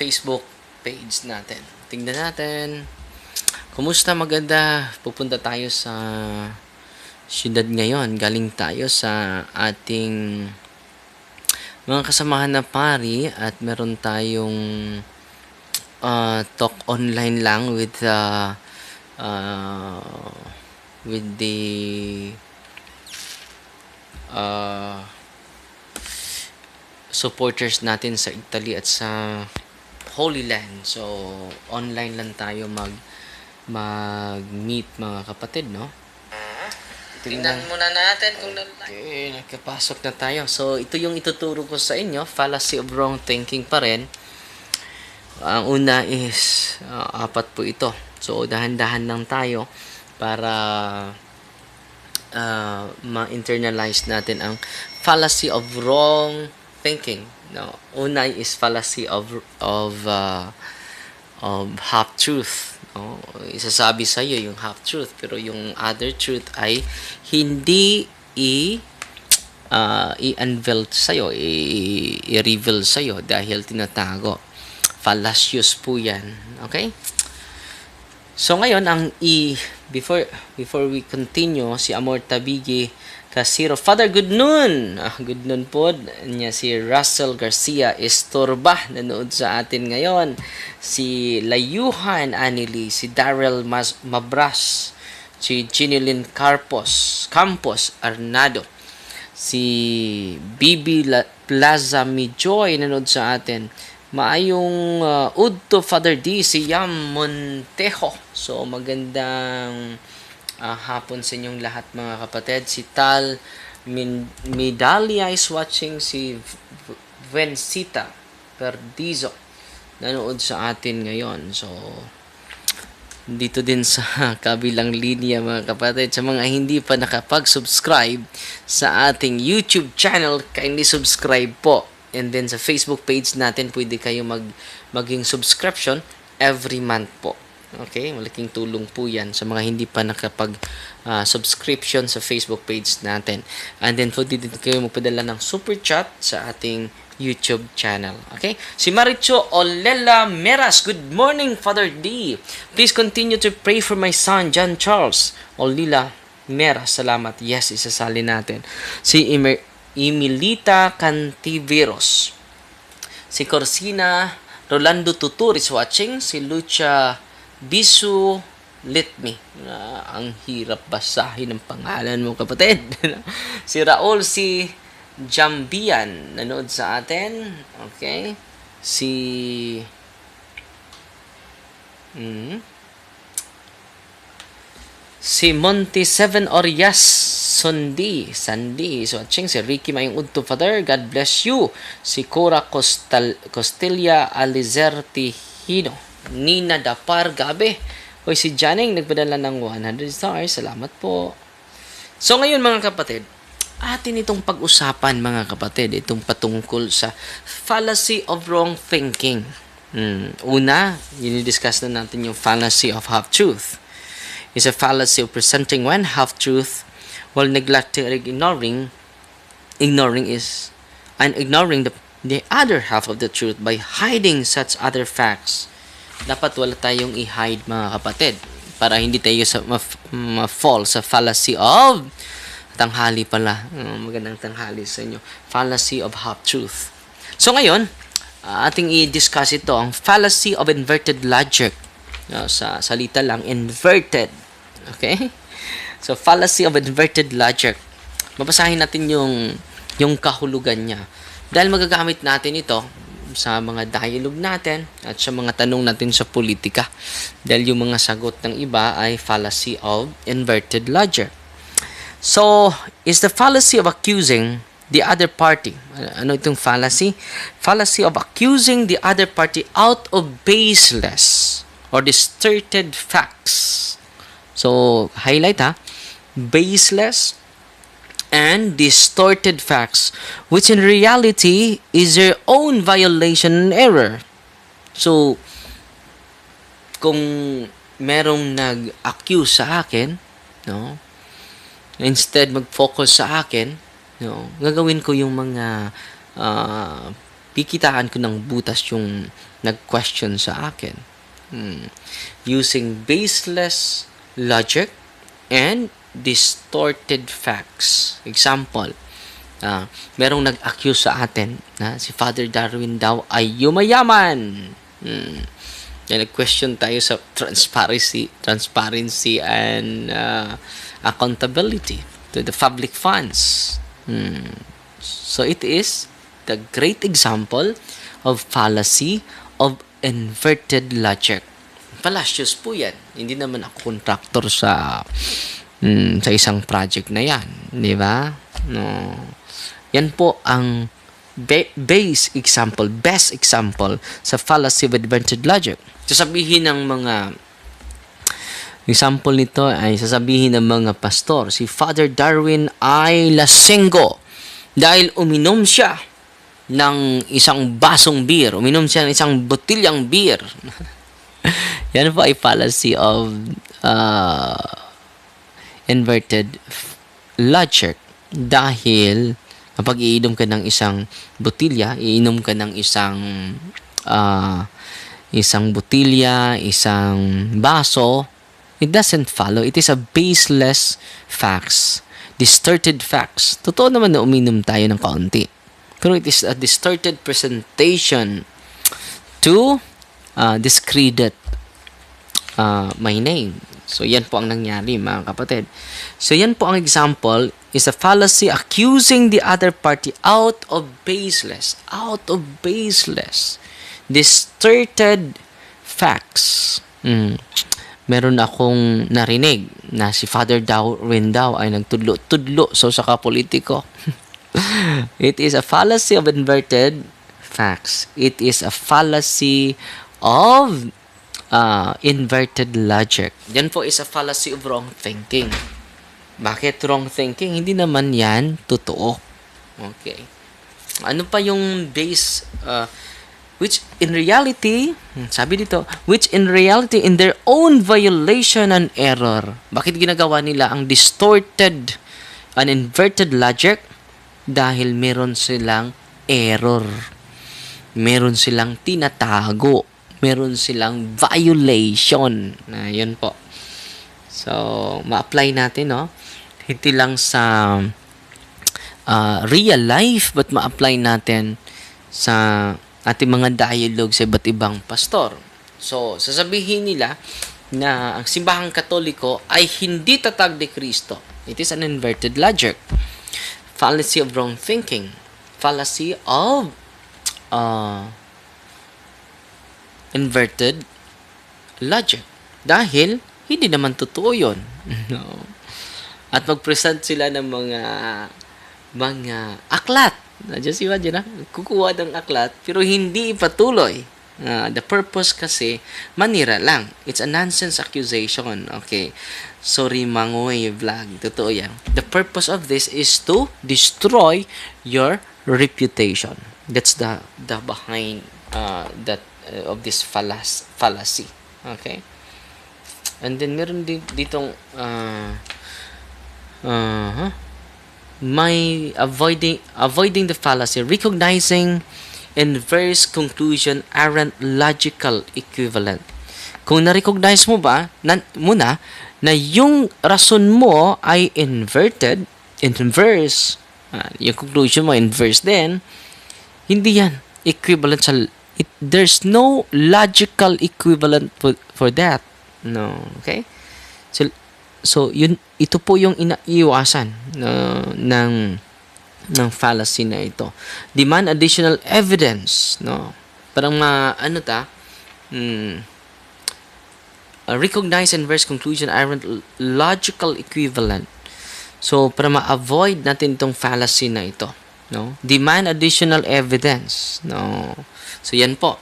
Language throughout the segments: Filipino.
Facebook page natin. Tingnan natin. Kumusta maganda? Pupunta tayo sa syudad ngayon. Galing tayo sa ating mga kasamahan na pari at meron tayong uh, talk online lang with uh, uh, with the uh, supporters natin sa Italy at sa Holy Land. So, online lang tayo mag mag-meet mga kapatid, no? Tingnan muna natin kung nan- Okay, nakapasok na tayo. So, ito yung ituturo ko sa inyo. Fallacy of wrong thinking pa rin. Ang una is, uh, apat po ito. So, dahan-dahan lang tayo para uh, ma-internalize natin ang fallacy of wrong thinking. No, una is fallacy of of uh, of half truth. No, isasabi sa iyo yung half truth pero yung other truth ay hindi i uh, i-unveil sa iyo, i- i-reveal sa iyo dahil tinatago. Fallacious po 'yan. Okay? So ngayon ang i before before we continue si Amor Tabigi Kasiro Father good noon. Ah, good noon po niya si Russell Garcia Estorba nanood sa atin ngayon. Si Layuhan Anili, si Darrell Mas Mabras, si Ginilin Carpos, Campos Arnado, si Bibi La- Plaza Mijoy nanood sa atin. Maayong uh, Udto Father D, si Yam Montejo. So, magandang uh, hapon sa inyong lahat mga kapatid. Si Tal Min Medalia is watching. Si Vencita Perdizo nanood sa atin ngayon. So, dito din sa kabilang linya mga kapatid sa mga hindi pa nakapag-subscribe sa ating YouTube channel kindly subscribe po and then sa Facebook page natin pwede kayo mag maging subscription every month po okay malaking tulong po yan sa mga hindi pa nakapag ah, sa Facebook page natin and then pwede din kayo magpadala ng super chat sa ating YouTube channel. Okay? Si Maricho Olela Meras. Good morning, Father D. Please continue to pray for my son, John Charles Olela Meras. Salamat. Yes, isasali natin. Si Emilita Cantiveros. Si Corsina Rolando Tutur is watching. Si Lucha Bisu Litme. Ah, ang hirap basahin ng pangalan mo, kapatid. si Raul si Jambian nanood sa atin. Okay? Si mm, Si Monty Seven Orias Sundi Sandi is watching si Ricky Mayong Udto Father God bless you si Cora Costal Costilla Alizerti Hino Nina Dapar Gabe Hoy si Janing nagpadala ng 100 stars. Salamat po. So ngayon mga kapatid atin itong pag-usapan mga kapatid itong patungkol sa fallacy of wrong thinking. Hmm. Una, dinidiscuss na natin yung fallacy of half-truth. Is a fallacy of presenting one half-truth while neglecting or ignoring ignoring is and ignoring the the other half of the truth by hiding such other facts. Dapat wala tayong i-hide mga kapatid para hindi tayo sa ma- ma-fall sa fallacy of tanghali pala. Uh, magandang tanghali sa inyo. Fallacy of half-truth. So ngayon, uh, ating i-discuss ito ang fallacy of inverted logic. Uh, sa salita lang, inverted. Okay? So, fallacy of inverted logic. Mabasahin natin yung, yung kahulugan niya. Dahil magagamit natin ito sa mga dialogue natin at sa mga tanong natin sa politika. Dahil yung mga sagot ng iba ay fallacy of inverted logic. So, is the fallacy of accusing the other party. Ano itong fallacy? Fallacy of accusing the other party out of baseless or distorted facts. So, highlight ha. Baseless and distorted facts, which in reality is their own violation and error. So, kung merong nag-accuse sa akin, no, instead mag-focus sa akin, no, gagawin ko yung mga ah, kikitaan ko ng butas yung nag-question sa akin. Hmm. Using baseless logic and distorted facts. Example, ah merong nag-accuse sa atin na si Father Darwin daw ay yumayaman. Hmm. Nag-question tayo sa transparency, transparency and uh, accountability to the public funds. Hmm. So it is the great example of fallacy of inverted logic. Fallacious po yan. Hindi naman ako contractor sa mm, sa isang project na yan. Di ba? No. Yan po ang ba- base example, best example sa fallacy of inverted logic. Sasabihin ng mga example nito ay sasabihin ng mga pastor, si Father Darwin ay lasenggo dahil uminom siya ng isang basong beer. Uminom siya ng isang botilyang beer. Yan po ay fallacy of uh, inverted f- logic dahil kapag iinom ka ng isang botilya, iinom ka ng isang uh, isang botilya, isang baso, it doesn't follow. It is a baseless facts, distorted facts. Totoo naman na uminom tayo ng kaunti. Pero it is a distorted presentation to uh, discredit uh, my name. So, yan po ang nangyari, mga kapatid. So, yan po ang example is a fallacy accusing the other party out of baseless, out of baseless, distorted facts. Mm. Meron akong narinig na si Father Darwin daw ay nagtudlo-tudlo so sa kapolitiko. It is a fallacy of inverted facts. It is a fallacy of uh, inverted logic. Yan po is a fallacy of wrong thinking. Bakit wrong thinking? Hindi naman yan totoo. Okay. Ano pa yung base, uh, which in reality, hmm, sabi dito, which in reality, in their own violation and error. Bakit ginagawa nila ang distorted and inverted logic? Dahil meron silang error. Meron silang tinatago. Meron silang violation. Na yun po. So, ma-apply natin, no? Hindi lang sa uh, real life, but ma-apply natin sa ating mga dialogue sa iba't ibang pastor. So, sasabihin nila na ang simbahang katoliko ay hindi tatag ni Kristo. It is an inverted logic. Fallacy of wrong thinking. Fallacy of uh, inverted logic. Dahil, hindi naman totoo yun. no. At mag-present sila ng mga mga aklat. Just imagine na, kukuha ng aklat, pero hindi ipatuloy. Uh, the purpose kasi, manira lang. It's a nonsense accusation. Okay. Sorry, Mangoy Vlog. Totoo yan. The purpose of this is to destroy your reputation. That's the the behind uh, that uh, of this fallas fallacy. Okay? And then meron din ditong uh, uh, huh? may avoiding avoiding the fallacy, recognizing inverse conclusion aren't logical equivalent. Kung na-recognize mo ba na, muna na yung rason mo ay inverted, inverse, uh, yung conclusion mo inverse din, hindi yan equivalent sa it, there's no logical equivalent for, for that. No, okay? So so yun ito po yung inaiwasan uh, ng ng fallacy na ito. Demand additional evidence, no? Parang ma ano ta? Uh, recognize inverse conclusion aren't logical equivalent. So, para ma-avoid natin itong fallacy na ito, no? Demand additional evidence, no? So, yan po.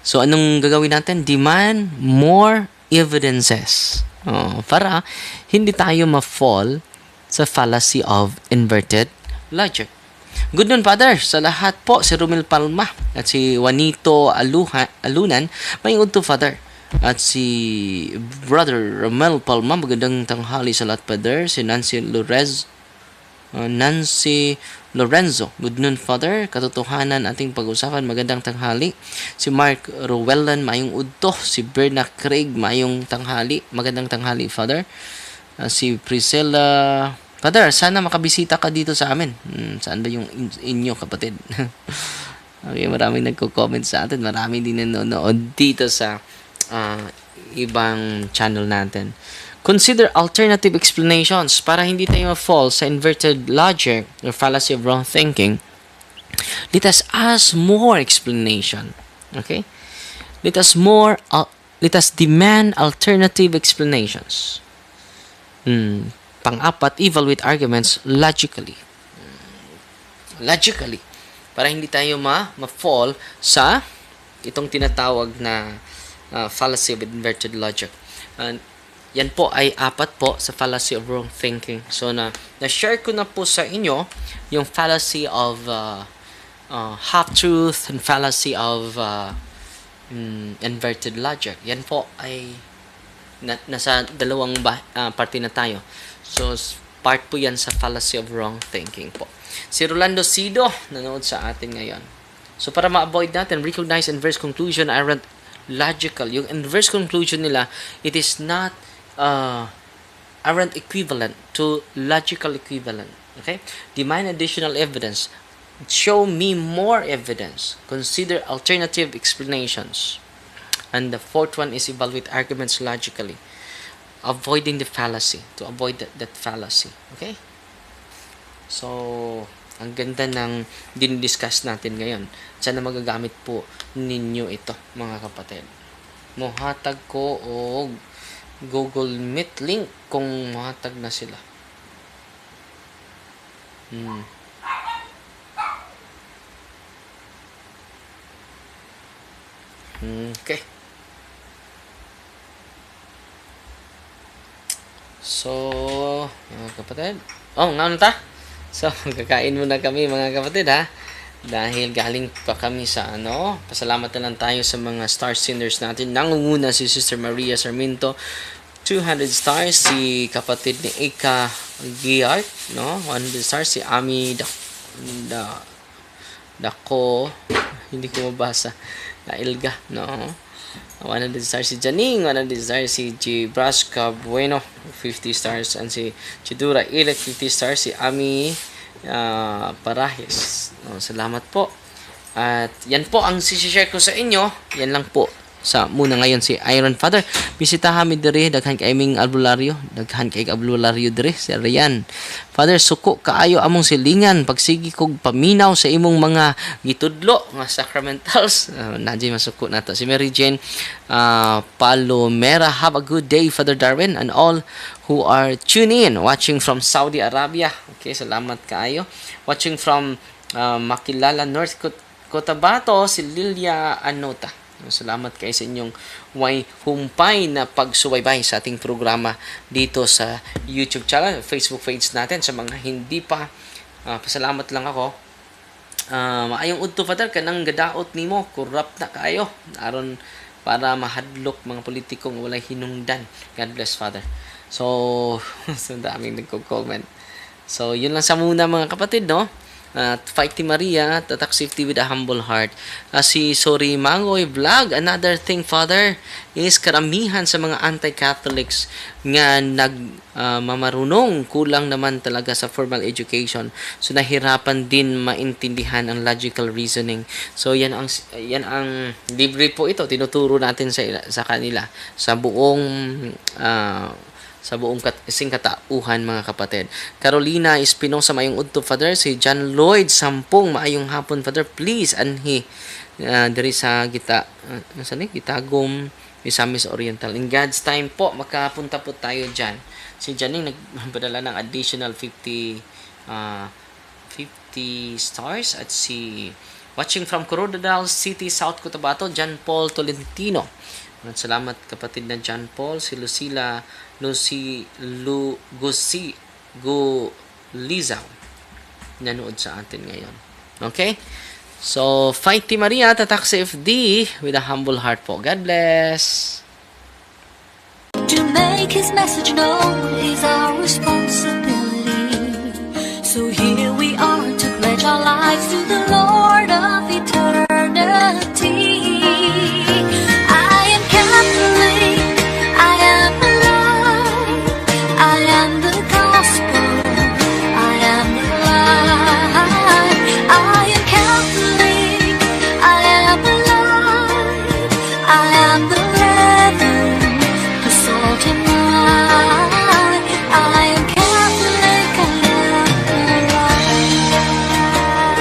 So, anong gagawin natin? Demand more evidences. Oh, para hindi tayo ma-fall sa fallacy of inverted logic. Good nun, Father. Sa lahat po, si Romel Palma at si Juanito Aluha, Alunan, may to Father. At si Brother Romel Palma, magandang tanghali sa lahat, Father. Si Nancy Lorez, uh, Nancy Lorenzo. Good noon, Father. Katotohanan ating pag-usapan. Magandang tanghali. Si Mark Rowellan, mayong udto. Si Berna Craig, mayong tanghali. Magandang tanghali, Father. Uh, si Priscilla Father, sana makabisita ka dito sa amin. Hmm, saan ba yung in- inyo, kapatid? okay, maraming nagko-comment sa atin. Maraming din nanonood dito sa ah, ibang channel natin. Consider alternative explanations para hindi tayo ma-fall sa inverted logic or fallacy of wrong thinking. Let us ask more explanation. Okay? Let us more uh, let us demand alternative explanations. Hmm. Pang-apat, evaluate arguments logically. Hmm. Logically. Para hindi tayo ma- ma-fall sa itong tinatawag na uh, fallacy of inverted logic. And yan po ay apat po sa fallacy of wrong thinking. So na na-share ko na po sa inyo yung fallacy of uh, uh, half truth and fallacy of uh, mm, inverted logic. Yan po ay na, nasa dalawang ba, ah, parte na tayo. So, part po yan sa fallacy of wrong thinking po. Si Rolando Sido, nanood sa atin ngayon. So, para ma-avoid natin, recognize inverse conclusion aren't logical. Yung inverse conclusion nila, it is not uh, aren't equivalent to logical equivalent. Okay? Demand additional evidence. Show me more evidence. Consider alternative explanations. And the fourth one is evaluate arguments logically. Avoiding the fallacy. To avoid that, that fallacy. Okay? So, ang ganda ng din-discuss natin ngayon. Sana magagamit po ninyo ito, mga kapatid. Muhatag ko o Google Meet link kung muhatag na sila. Hmm. Okay. So, mga kapatid. Oh, nga ta? So, kakain muna kami mga kapatid ha. Dahil galing pa kami sa ano, pasalamat na lang tayo sa mga star senders natin. Nangunguna si Sister Maria Sarmiento, 200 stars. Si kapatid ni Eka Giart, no? 100 stars. Si Ami da, da, Dako, hindi ko mabasa. Ilga, no? 100 stars si Janing, 100 stars si G. Brasca Bueno, 50 stars. And si Chidura Ilet, 50 stars. Si Ami ah, Parajes. No, salamat po. At yan po ang sishare ko sa inyo. Yan lang po sa muna ngayon si Iron Father. Bisitahan mi diri daghan kay aming albularyo, daghan kay albularyo diri si Rian. Father suko kaayo among silingan pagsigi kog paminaw sa imong mga gitudlo nga sacramentals. Uh, nadji masuko nato si Mary Jane uh, Palomera. Have a good day Father Darwin and all who are tuning in watching from Saudi Arabia. Okay, salamat kaayo. Watching from uh, Makilala North Cot- Cotabato si Lilia Anota. Salamat kayo sa inyong way humpay na pagsubaybay sa ating programa dito sa YouTube channel, Facebook page natin. Sa mga hindi pa, ah, pasalamat lang ako. Ah, maayong udto father kanang gadaot nimo, corrupt na kayo. aron para mahadlok mga politikong walay hinungdan. God bless Father. So, so daming nagko-comment. So, yun lang sa muna mga kapatid, no? At Fight Maria, Tatak Safety with a Humble Heart. Ah, si Sorry Mangoy Vlog, another thing, Father, is karamihan sa mga anti-Catholics nga nag ah, mamarunong, kulang naman talaga sa formal education. So, nahirapan din maintindihan ang logical reasoning. So, yan ang, yan ang libre po ito. Tinuturo natin sa, sa kanila sa buong ah, sa buong kat singkatauhan mga kapatid. Carolina Espinosa mayong udto father si John Lloyd sampung maayong hapon father please anhi uh, diri sa gita uh, sa ni gitagom Misamis Oriental in God's time po makapunta po tayo diyan. Si Janing nagpadala ng additional 50 uh, 50 stars at si watching from Coronadal City, South Cotabato, John Paul Tolentino. Salamat kapatid na John Paul, si Lucila Lucy Lu Gusi Gu Lizaw nanood sa atin ngayon. Okay? So, fight Team Maria, tatak sa FD with a humble heart po. God bless! To make his message known is our responsibility. So here we are to pledge our lives to the Lord.